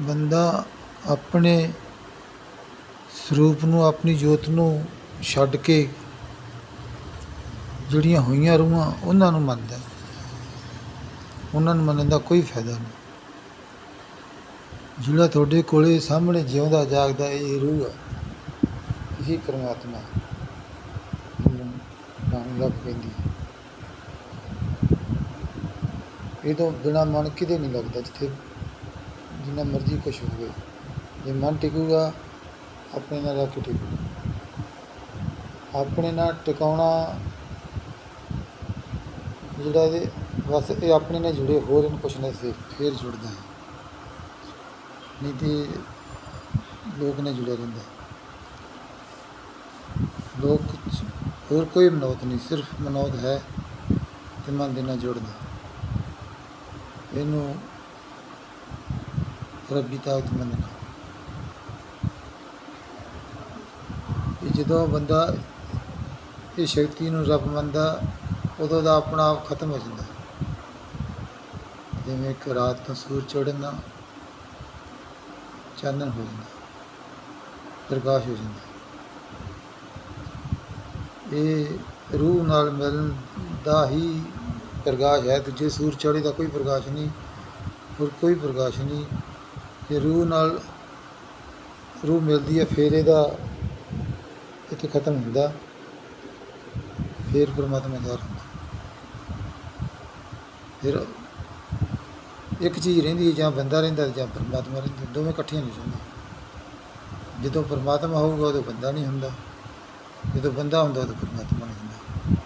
ਬੰਦਾ ਆਪਣੇ ਸਰੂਪ ਨੂੰ, ਆਪਣੀ ਜੋਤ ਨੂੰ ਛੱਡ ਕੇ ਜਿਹੜੀਆਂ ਹੋਈਆਂ ਰੂਹਾਂ ਉਹਨਾਂ ਨੂੰ ਮੰਨਦਾ ਉਹਨਾਂ ਨੂੰ ਮੰਨਣ ਦਾ ਕੋਈ ਫਾਇਦਾ ਨਹੀਂ। ਜਿਹੜਾ ਤੁਹਾਡੇ ਕੋਲੇ ਸਾਹਮਣੇ ਜਿਉਂਦਾ, ਜਾਗਦਾ ਇਹ ਰੂਹ ਹੈ, ਇਹੀ ਪਰਮਾਤਮਾ ਨਾਮ ਲੱਭ ਪੈਂਦੀ ਇਹ ਤੋਂ ਬਿਨਾ ਮਨ ਕਿਤੇ ਨਹੀਂ ਲੱਗਦਾ ਜਿੱਥੇ ਜਿੰਨਾ ਮਰਜ਼ੀ ਕੁਛ ਹੋਵੇ, ਜੇ ਮਨ ਟਿਕੂਗਾ, ਆਪਣੇ ਨਾਲ ਰੱਖ ਕੇ ਟਿਕੂ। ਆਪਣੇ ਨਾਲ ਟਿਕਾਉਣਾ ਜਿਹੜਾ ਇਹਦੇ, ਬਸ ਇਹ ਆਪਣੇ ਨਾਲ ਜੁੜੇ, ਹੋਰ ਇਹਨੂੰ ਕੁਛ ਨਹੀਂ ਫਿਰ ਫੇਰ ਜੁੜਦਾ ਹੈ। ਨਹੀਂ ਤੇ ਲੋਕ ਨਾਲ ਜੁੜਿਆ ਰਹਿੰਦਾ। ਲੋਕ ਹੋਰ ਕੋਈ ਮਨੋਤ ਨਹੀਂ, ਸਿਰਫ ਮਨੋਤ ਹੈ ਤੇ ਮਨ ਦੇ ਨਾਲ ਜੁੜਦਾ। ਇਹਨੂੰ ਰੱਬੀ ਤਾਕਤ ਮੰਨਣਾ ਜਦੋਂ ਬੰਦਾ ਇਹ ਸ਼ਕਤੀ ਨੂੰ ਰੱਬ ਮੰਨਦਾ, ਉਦੋਂ ਦਾ ਆਪਣਾ ਆਪ ਖਤਮ ਹੋ ਜਾਂਦਾ। ਜਿਵੇਂ ਇੱਕ ਰਾਤ ਤੋਂ ਸੂਰਜ ਚੜ੍ਹਨ ਨਾਲ ਚਾਨਣ ਹੋ ਜਾਂਦਾ, ਪ੍ਰਕਾਸ਼ ਹੋ ਜਾਂਦਾ। ਇਹ ਰੂਹ ਨਾਲ ਮਿਲਣ ਦਾ ਹੀ ਪ੍ਰਕਾਸ਼ ਹੈ। ਦੂਜੇ ਸੂਰਜ ਚੜ੍ਹੇ ਦਾ ਕੋਈ ਪ੍ਰਕਾਸ਼ ਨਹੀਂ, ਹੋਰ ਕੋਈ ਪ੍ਰਕਾਸ਼ ਨਹੀਂ। ਇਹ ਰੂਹ ਨਾਲ ਰੂਹ ਮਿਲਦੀ ਹੈ, ਫਿਰ ਇਹਦਾ ਇੱਥੇ ਖਤਮ ਹੁੰਦਾ। ਫਿਰ ਪਰਮਾਤਮਾ ਦਾ ਹੁੰਦਾ। ਫਿਰ ਇੱਕ ਚੀਜ਼ ਰਹਿੰਦੀ ਹੈ, ਜਾਂ ਬੰਦਾ ਰਹਿੰਦਾ ਤੇ ਜਾਂ ਪਰਮਾਤਮਾ ਰਹਿੰਦਾ ਦੋਵੇਂ ਇਕੱਠੀਆਂ ਨਹੀਂ ਹੁੰਦੀਆਂ ਜਦੋਂ ਪਰਮਾਤਮਾ ਹੋਊਗਾ, ਉਦੋਂ ਬੰਦਾ ਨਹੀਂ ਹੁੰਦਾ। ਜਦੋਂ ਬੰਦਾ ਹੁੰਦਾ, ਉਦੋਂ ਪਰਮਾਤਮਾ ਨਹੀਂ ਹੁੰਦਾ।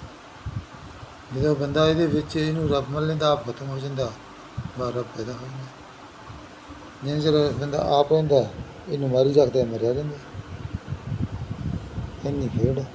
ਜਦੋਂ ਬੰਦਾ ਇਹਦੇ ਵਿੱਚ ਇਹਨੂੰ ਰੱਬ ਮੰਨ ਲੈਂਦਾ ਆਪ ਖਤਮ ਹੋ ਜਾਂਦਾ, ਬਾਹਰ ਰੱਬ ਪੈਦਾ ਹੋ ਜਾਂਦਾ। ਜਿੰਨੇ ਚਿਰ ਬੰਦਾ ਆਪ ਰਹਿੰਦਾ ਇਹਨੂੰ ਮਾਰੀ ਰੱਖਦਾ ਮਰਿਆ ਰਹਿੰਦਾ ਇੰਨੀ ਖੇਡ ਹੈ।